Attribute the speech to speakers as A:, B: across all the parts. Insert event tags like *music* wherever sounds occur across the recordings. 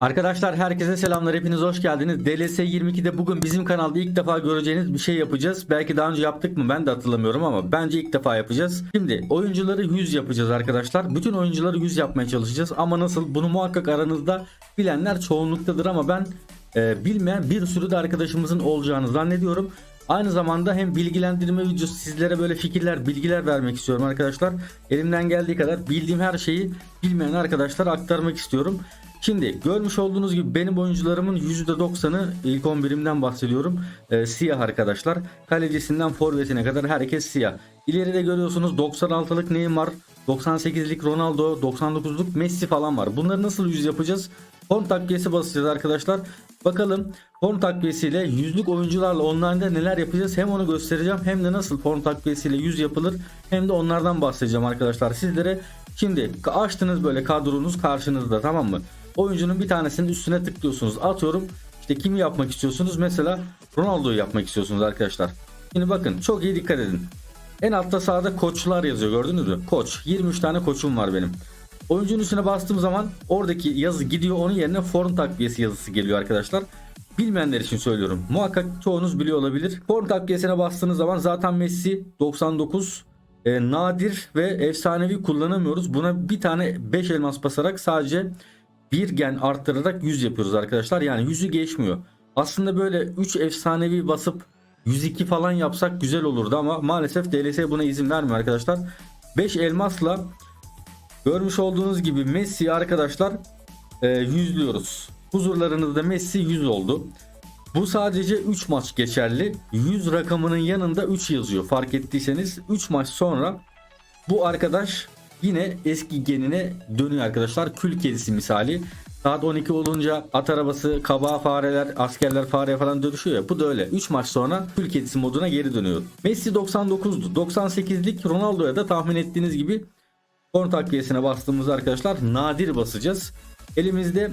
A: Arkadaşlar herkese selamlar hepiniz hoş geldiniz. DLS 22'de bugün bizim kanalda ilk defa göreceğiniz bir şey yapacağız. Belki daha önce yaptık mı ben de hatırlamıyorum ama bence ilk defa yapacağız. Şimdi oyuncuları 100 yapacağız arkadaşlar. Bütün oyuncuları 100 yapmaya çalışacağız ama nasıl bunu muhakkak aranızda bilenler çoğunluktadır ama ben e, bilmeyen bir sürü de arkadaşımızın olacağını zannediyorum. Aynı zamanda hem bilgilendirme videosu sizlere böyle fikirler, bilgiler vermek istiyorum arkadaşlar. Elimden geldiği kadar bildiğim her şeyi bilmeyen arkadaşlara aktarmak istiyorum. Şimdi görmüş olduğunuz gibi benim oyuncularımın %90'ı ilk 11'imden bahsediyorum. Ee, siyah arkadaşlar. Kalecisinden forvetine kadar herkes siyah. İleride görüyorsunuz 96'lık Neymar, 98'lik Ronaldo, 99'luk Messi falan var. Bunları nasıl yüz yapacağız? Form takviyesi basacağız arkadaşlar. Bakalım form takviyesiyle yüzlük oyuncularla online'da neler yapacağız hem onu göstereceğim hem de nasıl form takviyesiyle yüz yapılır hem de onlardan bahsedeceğim arkadaşlar sizlere. Şimdi açtınız böyle kadronuz karşınızda tamam mı? Oyuncunun bir tanesinin üstüne tıklıyorsunuz. Atıyorum işte kimi yapmak istiyorsunuz? Mesela Ronaldo'yu yapmak istiyorsunuz arkadaşlar. Şimdi bakın çok iyi dikkat edin. En altta sağda koçlar yazıyor gördünüz mü? Koç. 23 tane koçum var benim. Oyuncunun üstüne bastığım zaman oradaki yazı gidiyor onun yerine form takviyesi yazısı geliyor arkadaşlar. Bilmeyenler için söylüyorum. Muhakkak çoğunuz biliyor olabilir. Form takviyesine bastığınız zaman zaten Messi 99 e, nadir ve efsanevi kullanamıyoruz. Buna bir tane 5 elmas basarak sadece bir gen arttırarak 100 yapıyoruz arkadaşlar. Yani 100'ü geçmiyor. Aslında böyle 3 efsanevi basıp 102 falan yapsak güzel olurdu ama maalesef DLS buna izin vermiyor arkadaşlar. 5 elmasla görmüş olduğunuz gibi Messi arkadaşlar e, yüzlüyoruz. Huzurlarınızda Messi 100 oldu. Bu sadece 3 maç geçerli. 100 rakamının yanında 3 yazıyor. Fark ettiyseniz 3 maç sonra bu arkadaş yine eski genine dönüyor arkadaşlar. Kül kedisi misali. Saat 12 olunca at arabası, kabağa fareler, askerler fareye falan dönüşüyor ya. Bu da öyle. 3 maç sonra kül kedisi moduna geri dönüyor. Messi 99'du. 98'lik Ronaldo'ya da tahmin ettiğiniz gibi form takviyesine bastığımız arkadaşlar nadir basacağız. Elimizde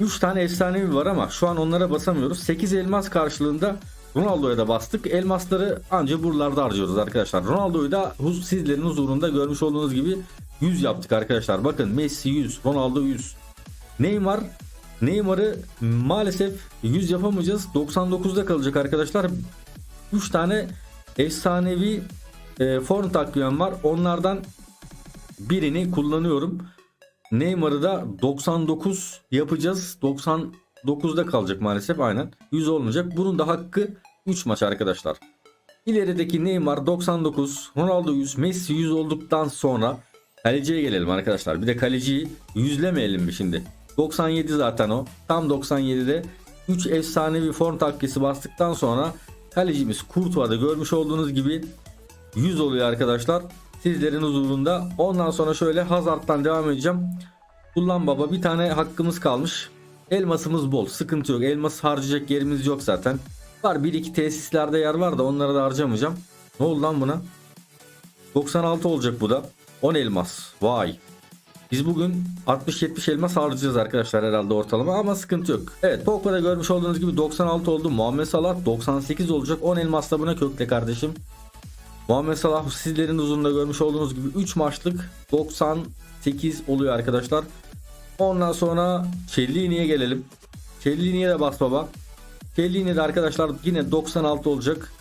A: 3 tane efsanevi var ama şu an onlara basamıyoruz. 8 elmas karşılığında Ronaldo'ya da bastık. Elmasları anca buralarda harcıyoruz arkadaşlar. Ronaldo'yu da huz- sizlerin huzurunda görmüş olduğunuz gibi 100 yaptık arkadaşlar. Bakın Messi 100, Ronaldo 100. Neymar Neymar'ı maalesef 100 yapamayacağız. 99'da kalacak arkadaşlar. 3 tane efsanevi e, form takviyem var. Onlardan birini kullanıyorum. Neymar'ı da 99 yapacağız. 99'da kalacak maalesef aynen. 100 olmayacak. Bunun da hakkı 3 maç arkadaşlar. İlerideki Neymar 99, Ronaldo 100, Messi 100 olduktan sonra kaleciye gelelim arkadaşlar. Bir de kaleciyi yüzlemeyelim mi şimdi? 97 zaten o. Tam 97'de 3 efsanevi form takviyesi bastıktan sonra kalecimiz Courtois'da görmüş olduğunuz gibi 100 oluyor arkadaşlar. Sizlerin huzurunda. Ondan sonra şöyle Hazard'dan devam edeceğim. Kullan baba bir tane hakkımız kalmış. Elmasımız bol. Sıkıntı yok. Elmas harcayacak yerimiz yok zaten. Var bir iki tesislerde yer var da onlara da harcamayacağım. Ne oldu lan buna? 96 olacak bu da. 10 elmas. Vay. Biz bugün 60-70 elmas harcayacağız arkadaşlar herhalde ortalama ama sıkıntı yok. Evet Pogba'da görmüş olduğunuz gibi 96 oldu. Muhammed Salah 98 olacak. 10 elmas da buna kökle kardeşim. Muhammed Salah sizlerin uzunluğunda görmüş olduğunuz gibi 3 maçlık 98 oluyor arkadaşlar. Ondan sonra Cellini'ye gelelim. Cellini'ye de bas baba. Cellini de arkadaşlar yine 96 olacak.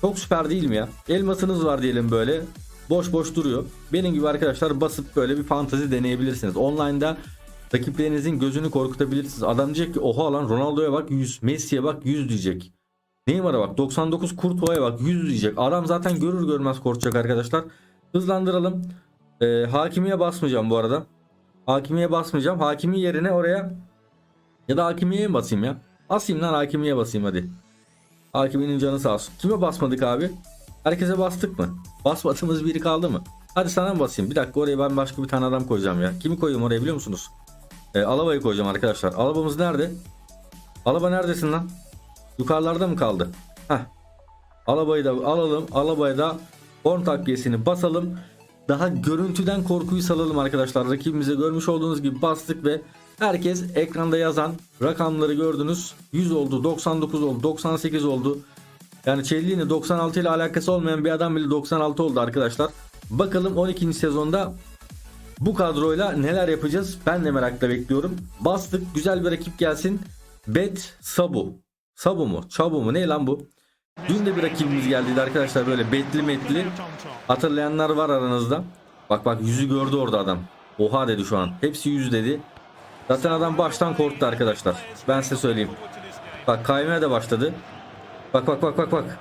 A: Çok süper değil mi ya? Elmasınız var diyelim böyle. Boş boş duruyor. Benim gibi arkadaşlar basıp böyle bir fantazi deneyebilirsiniz. Online'da rakiplerinizin gözünü korkutabilirsiniz. Adam diyecek ki oha lan Ronaldo'ya bak 100, Messi'ye bak 100 diyecek. Neymar'a bak 99 Courtois'a bak 100 diyecek. Adam zaten görür görmez korkacak arkadaşlar. Hızlandıralım. Ee, hakimiye basmayacağım bu arada. Hakimiye basmayacağım. Hakimi yerine oraya ya da hakimiye mi basayım ya? Basayım lan hakimiye basayım hadi. Hakiminin canı sağ olsun. Kime basmadık abi? Herkese bastık mı? Basmadığımız biri kaldı mı? Hadi sana mı basayım? Bir dakika oraya ben başka bir tane adam koyacağım ya. Kimi koyayım oraya biliyor musunuz? Ee, Alaba'yı koyacağım arkadaşlar. Alaba'mız nerede? Alaba neredesin lan? Yukarılarda mı kaldı? Heh. Alaba'yı da alalım. Alaba'ya da form takviyesini basalım. Daha görüntüden korkuyu salalım arkadaşlar. Rakibimize görmüş olduğunuz gibi bastık ve herkes ekranda yazan rakamları gördünüz. 100 oldu, 99 oldu, 98 oldu. Yani Cellini 96 ile alakası olmayan bir adam bile 96 oldu arkadaşlar. Bakalım 12. sezonda Bu kadroyla neler yapacağız ben de merakla bekliyorum. Bastık güzel bir rakip gelsin. Bet Sabu. Sabu mu? Çabu mu? Ne lan bu? Dün de bir rakibimiz geldiydi arkadaşlar böyle betli metli. Hatırlayanlar var aranızda. Bak bak yüzü gördü orada adam. Oha dedi şu an. Hepsi yüz dedi. Zaten adam baştan korktu arkadaşlar. Ben size söyleyeyim. Bak kaymaya da başladı. Bak bak bak bak bak.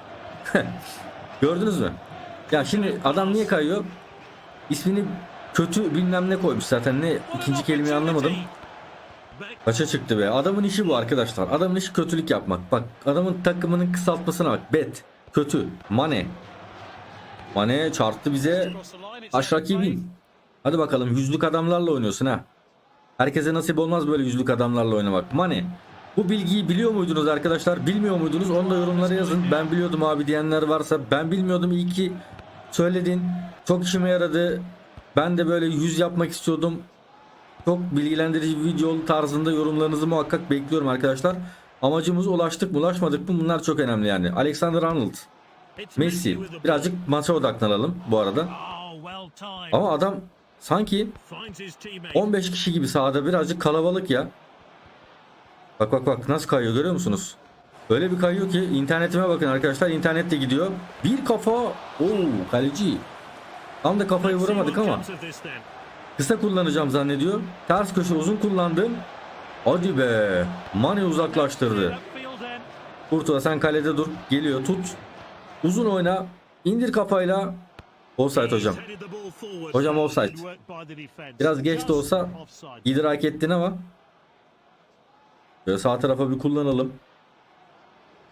A: *laughs* Gördünüz mü? Ya şimdi adam niye kayıyor? İsmini kötü bilmem ne koymuş zaten ne ikinci kelimeyi anlamadım. Kaça çıktı be? Adamın işi bu arkadaşlar. Adamın işi kötülük yapmak. Bak adamın takımının kısaltmasına bak. Bet. Kötü. Mane. Mane çarptı bize. Aşraki bin. Hadi bakalım yüzlük adamlarla oynuyorsun ha. Herkese nasip olmaz böyle yüzlük adamlarla oynamak. Mane. Bu bilgiyi biliyor muydunuz arkadaşlar? Bilmiyor muydunuz? Onu da yorumlara yazın. Ben biliyordum abi diyenler varsa. Ben bilmiyordum. İyi ki söyledin. Çok işime yaradı. Ben de böyle yüz yapmak istiyordum. Çok bilgilendirici bir video tarzında yorumlarınızı muhakkak bekliyorum arkadaşlar. Amacımıza ulaştık mı ulaşmadık mı bunlar çok önemli yani. Alexander Arnold, Messi birazcık maça odaklanalım bu arada. Ama adam sanki 15 kişi gibi sahada birazcık kalabalık ya. Bak bak bak nasıl kayıyor görüyor musunuz? Öyle bir kayıyor ki internetime bakın arkadaşlar internet de gidiyor. Bir kafa oo kaleci. Tam da kafayı vuramadık ama kısa kullanacağım zannediyor. Ters köşe uzun kullandım. Hadi be. Mane uzaklaştırdı. Kurtuğa sen kalede dur. Geliyor tut. Uzun oyna. İndir kafayla. Offside hocam. Hocam offside. Biraz geç de olsa idrak ettin ama. Böyle sağ tarafa bir kullanalım.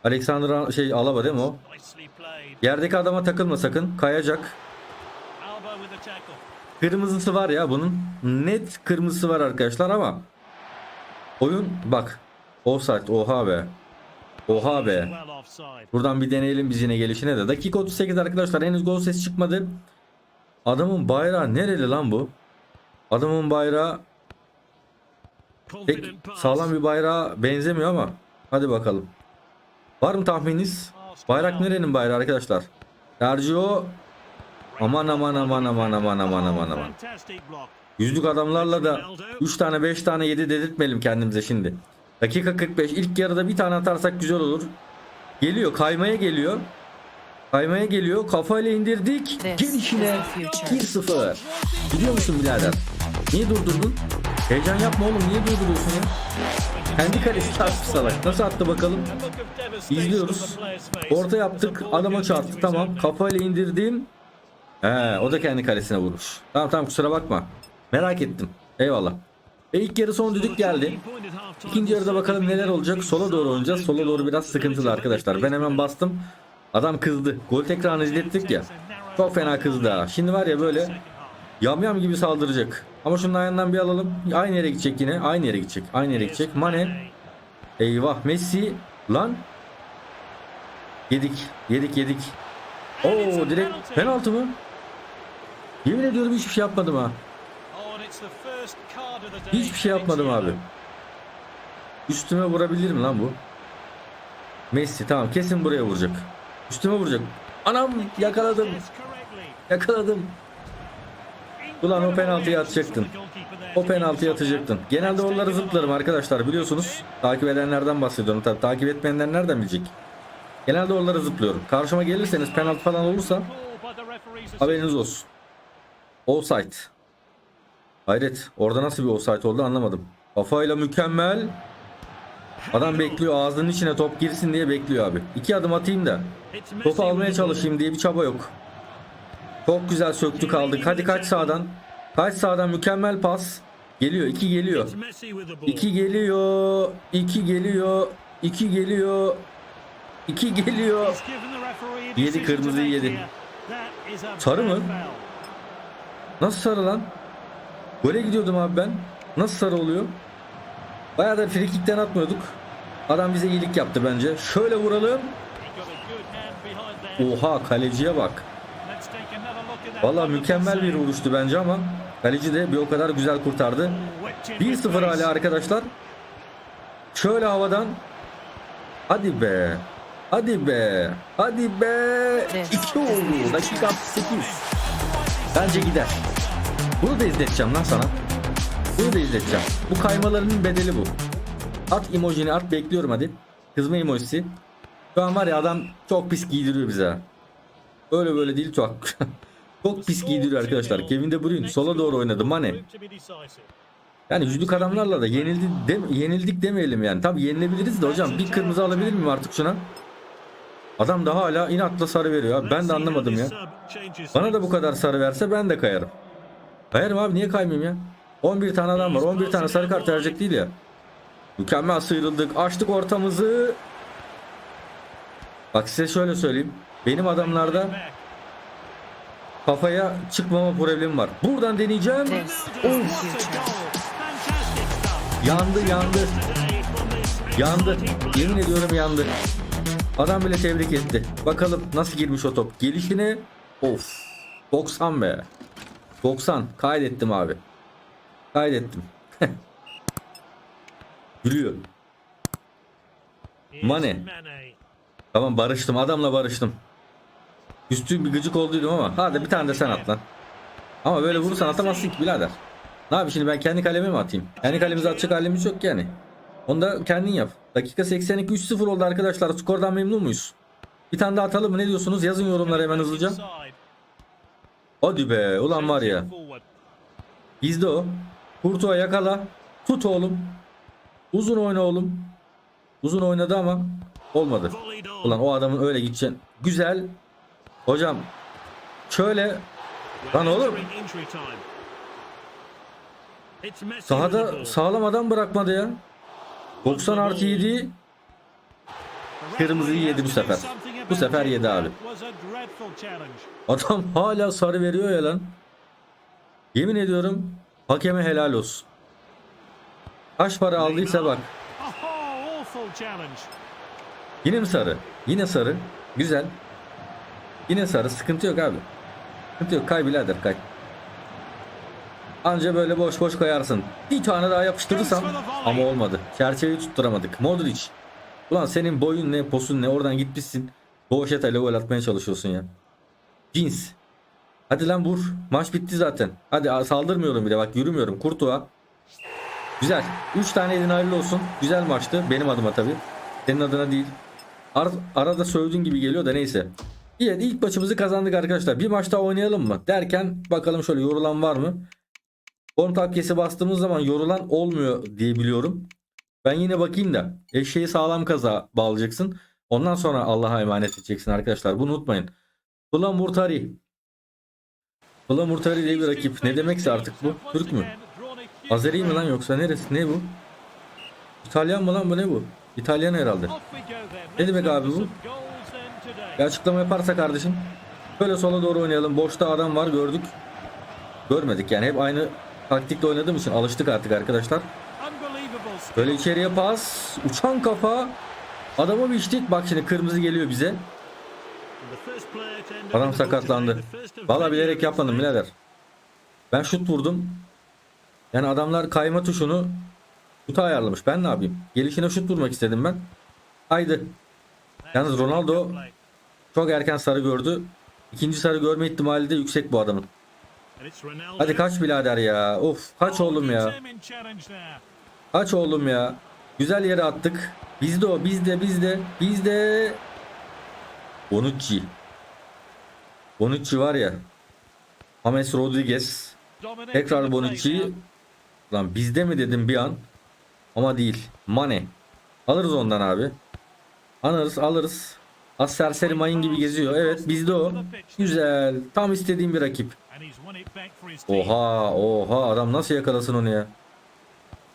A: Alexander şey Alaba değil mi o? Yerdeki adama takılma sakın. Kayacak. Kırmızısı var ya bunun. Net kırmızısı var arkadaşlar ama oyun bak. Offside oha be. Oha be. Buradan bir deneyelim biz yine gelişine de. Dakika 38 arkadaşlar henüz gol sesi çıkmadı. Adamın bayrağı nereli lan bu? Adamın bayrağı pek sağlam bir bayrağa benzemiyor ama hadi bakalım. Var mı tahmininiz? Bayrak nerenin bayrağı arkadaşlar? Sergio aman aman aman aman aman aman aman aman. Yüzlük adamlarla da 3 tane 5 tane 7 dedirtmeyelim kendimize şimdi. Dakika 45 ilk yarıda bir tane atarsak güzel olur. Geliyor kaymaya geliyor. Kaymaya geliyor. Kafayla indirdik. Gelişine 1-0. Gidiyor musun birader? Niye durdurdun? Heyecan yapma oğlum. Niye durduruyorsun ya? Kendi kalesi çarptı salak. Nasıl attı bakalım? İzliyoruz. Orta yaptık. Adama çarptı. Tamam. Kafayla indirdim. He, o da kendi kalesine vurmuş. Tamam tamam kusura bakma. Merak ettim. Eyvallah. E ilk yarı son düdük geldi. İkinci yarıda bakalım neler olacak. Sola doğru oynayacağız. Sola doğru biraz sıkıntılı arkadaşlar. Ben hemen bastım. Adam kızdı. Gol tekrarını izlettik ya. Çok fena kızdı ha. Şimdi var ya böyle yamyam gibi saldıracak. Ama şunun ayağından bir alalım. Aynı yere gidecek yine. Aynı yere gidecek. Aynı yere gidecek. Mane. Eyvah Messi. Lan. Yedik. Yedik yedik. Oo direkt penaltı mı? Yemin ediyorum hiçbir şey yapmadım ha. Hiçbir şey yapmadım abi. Üstüme vurabilir mi lan bu? Messi tamam kesin buraya vuracak. Üstüme vuracak. Anam yakaladım. Yakaladım. Ulan o penaltıyı atacaktın. O penaltıyı atacaktın. Genelde onları zıplarım arkadaşlar biliyorsunuz. Takip edenlerden bahsediyorum. Tabii takip etmeyenler nereden bilecek? Genelde onları zıplıyorum. Karşıma gelirseniz penaltı falan olursa haberiniz olsun. Offside. Hayret. Orada nasıl bir offside oldu anlamadım. Kafayla mükemmel. Adam bekliyor ağzının içine top girsin diye bekliyor abi. İki adım atayım da topu almaya çalışayım diye bir çaba yok. Çok güzel söktük aldık. Hadi kaç sağdan. Kaç sağdan mükemmel pas. Geliyor. iki geliyor. İki geliyor. iki geliyor. iki geliyor. iki geliyor.
B: Yedi kırmızıyı yedi.
A: Sarı mı? Nasıl sarı lan? Gole gidiyordum abi ben. Nasıl sarı oluyor? Bayağı da frikikten atmıyorduk. Adam bize iyilik yaptı bence. Şöyle vuralım. Oha kaleciye bak. Valla mükemmel bir vuruştu bence ama kaleci de bir o kadar güzel kurtardı. 1-0 hala arkadaşlar. Şöyle havadan. Hadi be. Hadi be. Hadi be. 2 oldu. Dakika 8. Bence gider. Bunu da izleteceğim lan sana. Bunu da izleteceğim. Bu kaymalarının bedeli bu. At emojini at bekliyorum hadi. Kızma emojisi. Şu an var ya adam çok pis giydiriyor bize. Öyle böyle değil çok. *laughs* çok pis giydiriyor arkadaşlar. Kevin De Bruyne sola doğru oynadı. Mane. Yani yüzlük adamlarla da yenildi dem yenildik demeyelim yani. Tabii yenilebiliriz de hocam bir kırmızı alabilir miyim artık şuna? Adam da hala inatla sarı veriyor abi. Ben de anlamadım ya. Bana da bu kadar sarı verse ben de kayarım. Kayarım abi niye kaymayayım ya? 11 tane adam var. 11 tane sarı kart verecek değil ya. Mükemmel sıyrıldık. Açtık ortamızı. Bak size şöyle söyleyeyim. Benim adamlarda kafaya çıkmama problemi var. Buradan deneyeceğim. Of. Yandı yandı. Yandı. Yemin ediyorum yandı. Adam bile tebrik etti. Bakalım nasıl girmiş o top. Gelişine of. 90 be. 90. Kaydettim abi. Kaydettim. *laughs* Gülüyor. Mane. Tamam barıştım. Adamla barıştım. Üstün bir gıcık olduydum ama. Hadi bir tane de sen at lan. Ama böyle vurursan atamazsın ki birader. Ne yapayım şimdi ben kendi kaleme mi atayım? Kendi kalemize atacak halimiz yok ki yani. Onu da kendin yap. Dakika 82 3-0 oldu arkadaşlar. Skordan memnun muyuz? Bir tane daha atalım mı? Ne diyorsunuz? Yazın yorumlara hemen hızlıca. Hadi be ulan var ya. Bizde o. Kurtuğa yakala. Tut oğlum. Uzun oyna oğlum. Uzun oynadı ama olmadı. Ulan o adamın öyle gideceksin. Güzel. Hocam şöyle Lan oğlum. sahada sağlam adam bırakmadı ya. 90 artı 7 Kırmızıyı yedi bu sefer. Bu sefer yedi abi. Adam hala sarı veriyor ya lan. Yemin ediyorum hakeme helal olsun. Kaç para aldıysa bak. Yine mi sarı? Yine sarı. Güzel. Yine sarı. Sıkıntı yok abi. Sıkıntı yok. Kay birader kay. Anca böyle boş boş kayarsın. Bir tane daha yapıştırırsam ama olmadı. Çerçeveyi tutturamadık. Modric. Ulan senin boyun ne, posun ne oradan gitmişsin. Boğuşetayla gol atmaya çalışıyorsun ya. Cins. Hadi lan vur. Maç bitti zaten. Hadi saldırmıyorum bile bak yürümüyorum. Kurtuğa. Güzel. 3 tane elin hayırlı olsun. Güzel maçtı. Benim adıma tabi. Senin adına değil. Ar- arada sövdüğün gibi geliyor da neyse. İyi ilk maçımızı kazandık arkadaşlar. Bir maç daha oynayalım mı? Derken bakalım şöyle yorulan var mı? Form takviyesi bastığımız zaman yorulan olmuyor diye biliyorum. Ben yine bakayım da eşeği sağlam kaza bağlayacaksın. Ondan sonra Allah'a emanet edeceksin arkadaşlar. Bunu unutmayın. Flamurtari. Flamurtari diye bir rakip. Ne demekse artık bu? Türk mü? Azeri mi lan yoksa neresi? Ne bu? İtalyan mı lan bu ne bu? İtalyan herhalde.
B: Ne demek abi bu?
A: Bir açıklama yaparsa kardeşim. Böyle sola doğru oynayalım. Boşta adam var gördük. Görmedik yani hep aynı taktikle oynadığım için alıştık artık arkadaşlar. Böyle içeriye pas. Uçan kafa. Adamı biçtik. Bak şimdi kırmızı geliyor bize. Adam sakatlandı. Valla bilerek yapmadım birader. Ben şut vurdum. Yani adamlar kayma tuşunu şuta ayarlamış. Ben ne yapayım? Gelişine şut vurmak istedim ben. Haydi. Yalnız Ronaldo çok erken sarı gördü. İkinci sarı görme ihtimali de yüksek bu adamın. Hadi kaç birader ya. Of kaç oğlum ya. Kaç oğlum ya. Güzel yere attık. Bizde o bizde bizde bizde. Bonucci. Bonucci var ya. James Rodriguez. Tekrar Bonucci. Lan bizde mi dedim bir an. Ama değil. Mane. Alırız ondan abi. Alırız alırız. Az serseri mayın gibi geziyor. Evet bizde o. Güzel. Tam istediğim bir rakip. Oha oha adam nasıl yakalasın onu ya.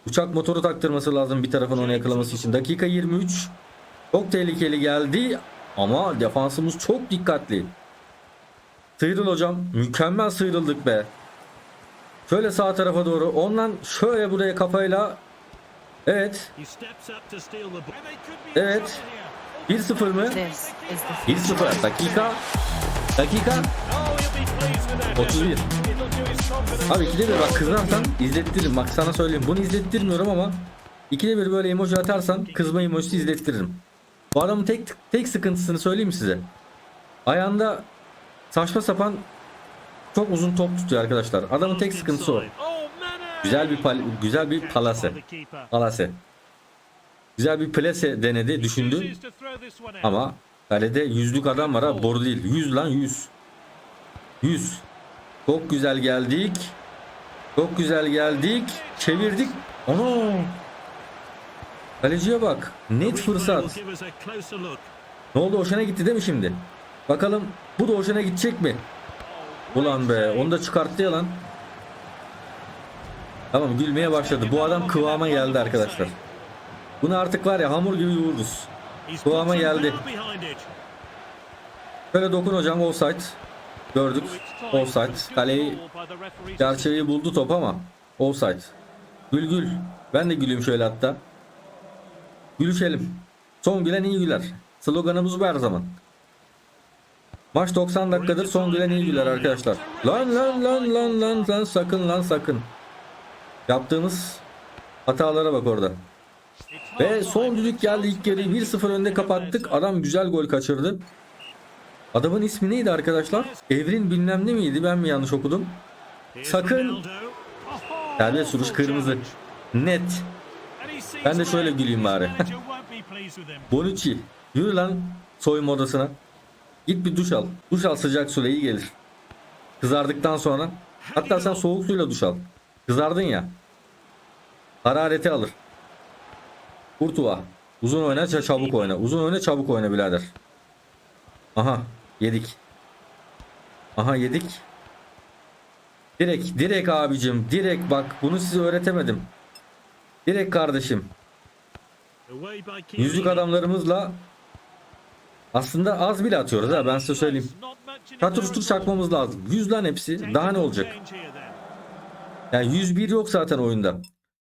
A: Uçak motoru taktırması lazım bir tarafın onu yakalaması için. Dakika 23. Çok tehlikeli geldi ama defansımız çok dikkatli. Sıyrıl hocam. Mükemmel sıyrıldık be. Şöyle sağ tarafa doğru. Ondan şöyle buraya kafayla. Evet. Evet. 1-0 mı?
C: This is the
A: 1-0. Dakika. Dakika. 31. Abi ikide bir bak kızarsan izlettiririm. Bak sana söyleyeyim. Bunu izlettirmiyorum ama ikide bir böyle emoji atarsan kızma emojisi izlettiririm. Bu adamın tek tek sıkıntısını söyleyeyim size. Ayağında saçma sapan çok uzun top tutuyor arkadaşlar. Adamın tek sıkıntısı o. Güzel bir pal- güzel bir palase. Palase. Güzel bir plase denedi, düşündü. Ama kalede yüzlük adam var ha boru değil. Yüz lan yüz. Yüz. Çok güzel geldik. Çok güzel geldik. Çevirdik. Ana. Kaleciye bak. Net fırsat. Ne oldu hoşuna gitti değil mi şimdi? Bakalım bu da hoşuna gidecek mi? Ulan be onu da çıkarttı ya lan. Tamam gülmeye başladı. Bu adam kıvama geldi arkadaşlar. Bunu artık var ya hamur gibi yoğururuz.
B: Some
A: geldi. Şöyle dokun hocam offside. Gördük. Offside. Kaleyi çerçeveyi buldu top ama offside. Gül gül. Ben de güleyim şöyle hatta. Gülüşelim. Son gülen iyi güler. Sloganımız bu her zaman. Maç 90 dakikadır son gülen iyi güler arkadaşlar. Lan lan lan lan lan lan sakın lan sakın. Yaptığımız hatalara bak orada. Ve son düdük geldi ilk yarıyı 1-0 önde kapattık. Adam güzel gol kaçırdı. Adamın ismi neydi arkadaşlar? Evrin bilmem ne miydi ben mi yanlış okudum? Sakın. Serbest
B: full
A: kırmızı. Net. Ben de şöyle güleyim bari. *laughs* Bonucci. Yürü lan soyunma odasına. Git bir duş al. Duş al sıcak suyla iyi gelir. Kızardıktan sonra. Hatta sen soğuk suyla duş al. Kızardın ya. Harareti alır. Kurtuva. Uzun oyna ça- çabuk oyna. Uzun oyna çabuk oyna birader. Aha yedik. Aha yedik. Direkt direkt abicim direkt bak bunu size öğretemedim. Direkt kardeşim. Yüzlük adamlarımızla aslında az bile atıyoruz ha ben size söyleyeyim.
B: All.
A: çakmamız lazım. 100 lan hepsi. Daha ne olacak? Yani 101 yok zaten oyunda.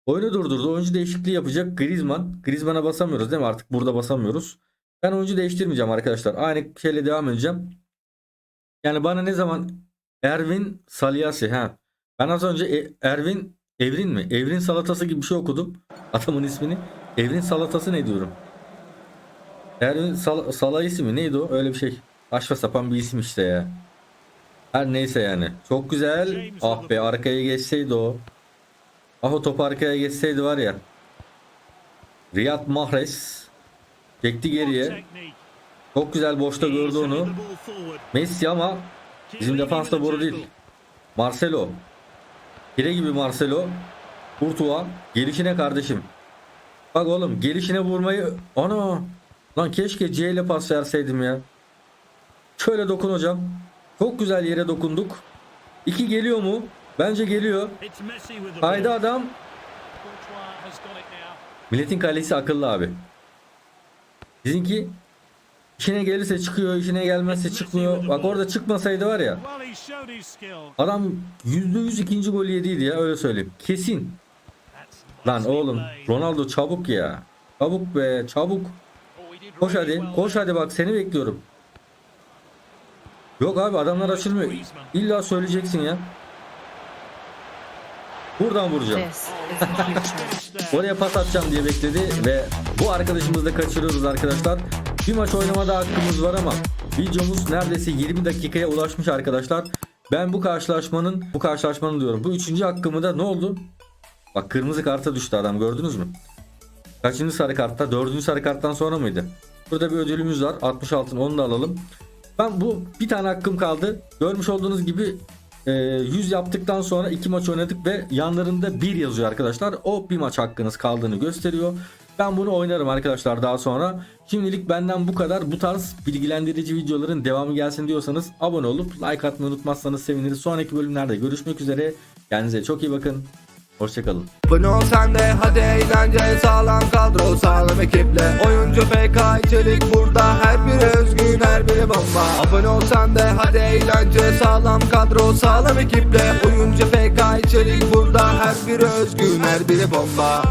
A: Oyunu durdurdu. Oyuncu değişikliği yapacak Griezmann. Griezmann'a basamıyoruz değil mi? Artık burada basamıyoruz. Ben oyuncu değiştirmeyeceğim arkadaşlar. Aynı şeyle devam edeceğim. Yani bana ne zaman Ervin Saliasi ha. Ben az önce E- Ervin Evrin mi? Evrin salatası gibi bir şey okudum. Adamın ismini. Evrin salatası ne diyorum? Ervin Sal Salayisi mi? Neydi o? Öyle bir şey. Saçma sapan bir isim işte ya. Her neyse yani. Çok güzel. Ah be arkaya geçseydi o. Ah o top arkaya geçseydi var ya. Riyad Mahrez çekti geriye. Çok güzel boşta gördü onu. Messi ama bizim
B: Chiellini
A: defansta
B: with a
A: boru değil. Marcelo. Pire gibi Marcelo. Kurtuğa. Gelişine kardeşim. Bak oğlum gelişine vurmayı. Ana. Lan keşke C ile pas verseydim ya. Şöyle dokun hocam. Çok güzel yere dokunduk. İki geliyor mu? Bence geliyor. Haydi adam. Milletin kalesi akıllı abi. Bizimki işine gelirse çıkıyor, işine gelmezse çıkmıyor. Bak orada çıkmasaydı var ya. Adam %100 ikinci golü yediydi ya öyle söyleyeyim. Kesin. Lan oğlum. Ronaldo çabuk ya. Çabuk be çabuk.
B: Oh,
A: Koş hadi. Koş hadi bak seni bekliyorum. Yok abi adamlar açılmıyor. İlla söyleyeceksin ya. Buradan vuracağım. Oraya pas atacağım diye bekledi ve bu arkadaşımızı da kaçırıyoruz arkadaşlar. Bir maç oynamada hakkımız var ama videomuz neredeyse 20 dakikaya ulaşmış arkadaşlar. Ben bu karşılaşmanın, bu karşılaşmanın diyorum. Bu üçüncü hakkımı da ne oldu? Bak kırmızı karta düştü adam gördünüz mü? Kaçıncı sarı kartta? Dördüncü sarı karttan sonra mıydı? Burada bir ödülümüz var. 60 altın onu da alalım. Ben bu bir tane hakkım kaldı. Görmüş olduğunuz gibi e, 100 yaptıktan sonra iki maç oynadık ve yanlarında 1 yazıyor arkadaşlar. O bir maç hakkınız kaldığını gösteriyor. Ben bunu oynarım arkadaşlar daha sonra. Şimdilik benden bu kadar. Bu tarz bilgilendirici videoların devamı gelsin diyorsanız abone olup like atmayı unutmazsanız seviniriz. Sonraki bölümlerde görüşmek üzere. Kendinize çok iyi bakın. Hoşçakalın.
D: Abone ol sen hadi eğlence sağlam kadro sağlam ekiple Oyuncu PK içerik burada her biri özgün her biri bomba. Abone ol sen hadi eğlence. Sağlam kadro sağlam ekiple. Oyuncu PK içerik burada. Her biri özgün her biri bomba